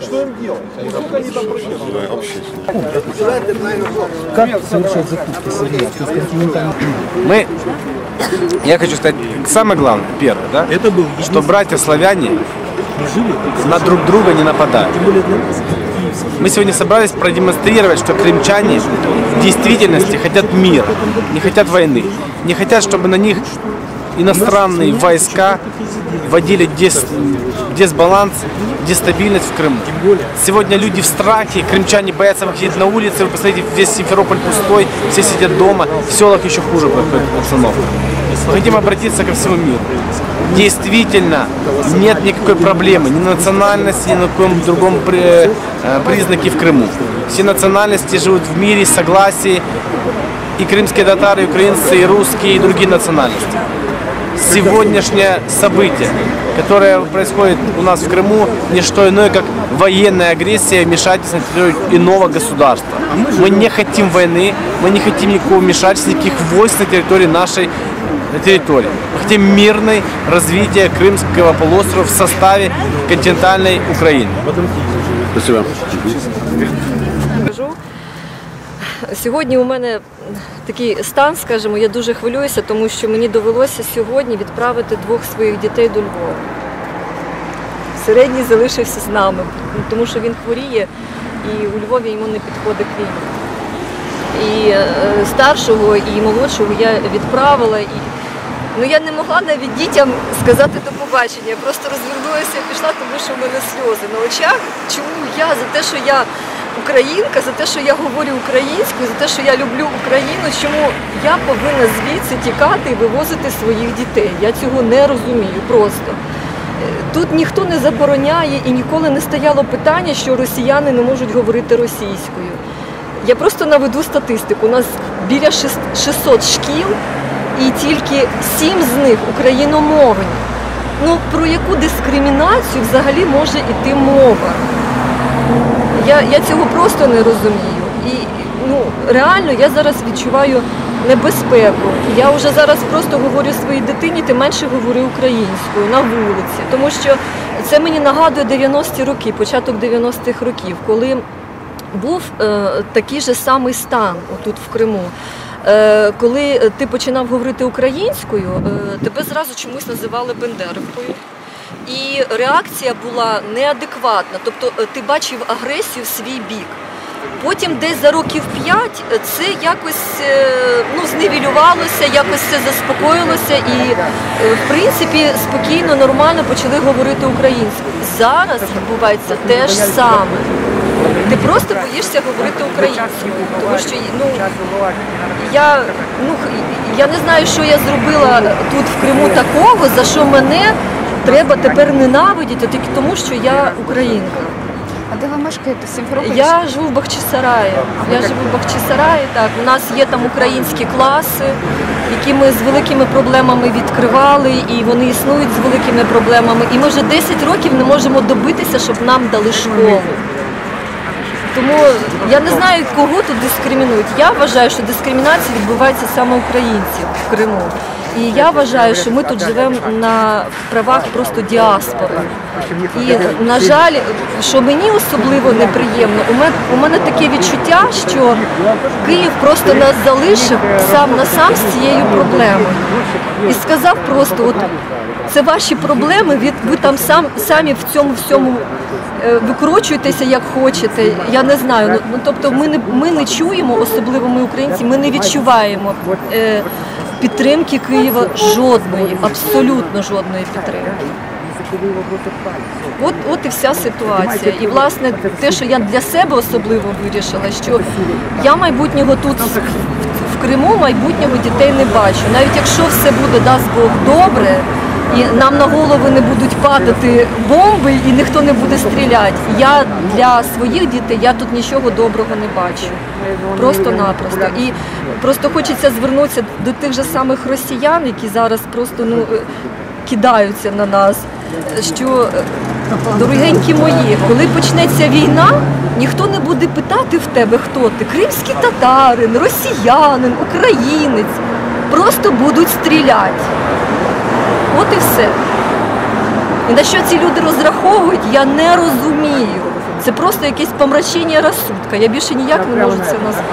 Что им делать? Сколько они там проехали? Как совершать закупки континентальный Мы, я хочу сказать, самое главное, первое, да, Это был что братья-славяне на друг друга не нападают. Мы сегодня собрались продемонстрировать, что крымчане в действительности хотят мира, не хотят войны, не хотят, чтобы на них иностранные войска вводили дис- дисбаланс, дестабильность в Крыму. Сегодня люди в страхе, крымчане боятся выходить на улицы. Вы посмотрите, весь Симферополь пустой, все сидят дома, в селах еще хуже обстановка. Мы хотим обратиться ко всему миру. Действительно, нет никакой проблемы ни национальности, ни на каком другом при- э, признаке в Крыму. Все национальности живут в мире, согласии, и крымские татары, и украинцы, и русские, и другие национальности сегодняшнее событие, которое происходит у нас в Крыму, не что иное, как военная агрессия, вмешательство на территорию иного государства. Мы не хотим войны, мы не хотим никакого вмешательства, никаких войск на территории нашей территории. Мы хотим мирной развития Крымского полуострова в составе континентальной Украины. Спасибо. Сьогодні у мене такий стан, скажімо, я дуже хвилююся, тому що мені довелося сьогодні відправити двох своїх дітей до Львова. Середній залишився з нами, тому що він хворіє і у Львові йому не підходить клініка. І е, старшого і молодшого я відправила. І, ну, я не могла навіть дітям сказати до побачення. Я просто розвернулася і пішла, тому що в мене сльози на очах. Чому я за те, що я українка, за те, що я говорю українською, за те, що я люблю Україну, чому я повинна звідси тікати і вивозити своїх дітей? Я цього не розумію просто. Е, Тут ніхто не забороняє і ніколи не стояло питання, що росіяни не можуть говорити російською. Я просто наведу статистику. У нас біля 600 шкіл, і тільки 7 з них україномовні. Ну про яку дискримінацію взагалі може йти мова? Я, я цього просто не розумію. І ну, реально я зараз відчуваю небезпеку. Я вже зараз просто говорю своїй дитині, ти менше говори українською на вулиці. Тому що це мені нагадує 90-ті роки, початок 90-х років, коли був е, такий же самий стан отут в Криму. Е, коли ти починав говорити українською, е, тебе зразу чомусь називали Бендерівкою. І реакція була неадекватна, тобто е, ти бачив агресію в свій бік. Потім десь за років п'ять е, це якось е, ну, зневілювалося, якось це заспокоїлося і, в принципі, спокійно, нормально почали говорити українською. Зараз відбувається те ж саме. Ти просто боїшся говорити українською, тому що ну, я, ну, я не знаю, що я зробила тут в Криму такого, за що мене треба тепер ненавидіти, тільки тому, що я українка. А де ви мешкаєте? Сімферополь? Я живу в Бахчисараї. Я живу в Бахчисараї. Так, у нас є там українські класи, які ми з великими проблемами відкривали, і вони існують з великими проблемами. І ми вже 10 років не можемо добитися, щоб нам дали школу. Тому я не знаю, кого тут дискримінують. Я вважаю, що дискримінація відбувається саме українців в Криму. І я вважаю, що ми тут живемо на правах просто діаспори. І на жаль, що мені особливо неприємно, у мене, у мене таке відчуття, що Київ просто нас залишив сам на сам з цією проблемою. І сказав просто, от це ваші проблеми, ви, ви там сам, самі в цьому всьому е, викручуєтеся як хочете. Я не знаю. Ну, ну тобто ми не ми не чуємо, особливо ми українці, ми не відчуваємо е, підтримки Києва жодної, абсолютно жодної підтримки. От, от і вся ситуація. І власне те, що я для себе особливо вирішила, що я майбутнього тут в Криму майбутнього дітей не бачу. Навіть якщо все буде, дасть Бог добре, і нам на голови не будуть падати бомби, і ніхто не буде стріляти. Я для своїх дітей я тут нічого доброго не бачу. Просто-напросто. І просто хочеться звернутися до тих же самих росіян, які зараз просто ну, е, кидаються на нас. Що е, дорогенькі мої, коли почнеться війна, ніхто не буде питати в тебе, хто ти кримський татарин, росіянин, українець. просто будуть стріляти. От і все. І на що ці люди розраховують, я не розумію. Це просто якесь помрачення розсудка. Я більше ніяк не можу це назвати.